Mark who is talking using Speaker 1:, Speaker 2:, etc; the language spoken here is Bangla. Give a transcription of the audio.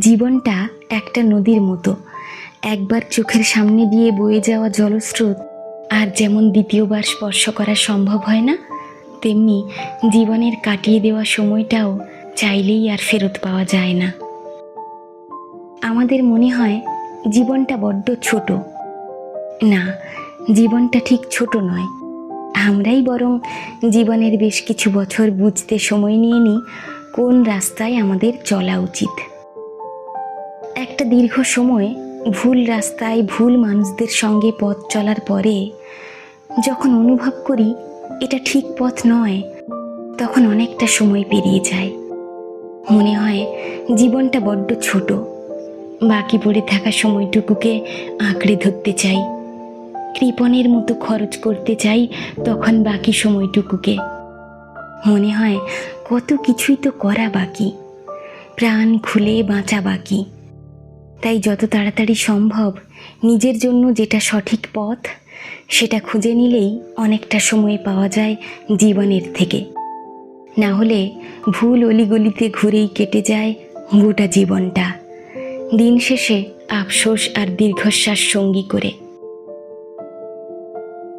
Speaker 1: জীবনটা একটা নদীর মতো। একবার চোখের সামনে দিয়ে বয়ে যাওয়া জলস্রোত আর যেমন দ্বিতীয়বার স্পর্শ করা সম্ভব হয় না, তেমনি জীবনের কাটিয়ে দেওয়া সময়টাও চাইলেই আর ফেরত পাওয়া যায় না। আমাদের মনে হয় জীবনটা বড্ড ছোট। না, জীবনটা ঠিক ছোট নয়। আমরাই বরং জীবনের বেশ কিছু বছর বুঝতে সময় নিয়ে নিই কোন রাস্তায় আমাদের চলা উচিত। একটা দীর্ঘ সময় ভুল রাস্তায় ভুল মানুষদের সঙ্গে পথ চলার পরে যখন অনুভব করি এটা ঠিক পথ নয়, তখন অনেকটা সময় পেরিয়ে যায়। মনে হয় জীবনটা বড্ড ছোট, বাকি পড়ে থাকা সময়টুকুকে আঁকড়ে ধরতে চাই। কৃপণের মতো খরচ করতে চাই তখন বাকি সময়টুকুকে। মনে হয় কত কিছুই তো করা বাকি, প্রাণ খুলে বাঁচা বাকি। তাই যত তাড়াতাড়ি সম্ভব নিজের জন্য যেটা সঠিক পথ, সেটা খুঁজে নিলেই অনেকটা সময় পাওয়া যায় জীবনের থেকে। না হলে ভুল অলিগলিতে ঘুরেই কেটে যায় গোটা জীবনটা। দিন শেষে আফসোস আর দীর্ঘশ্বাস সঙ্গী করে।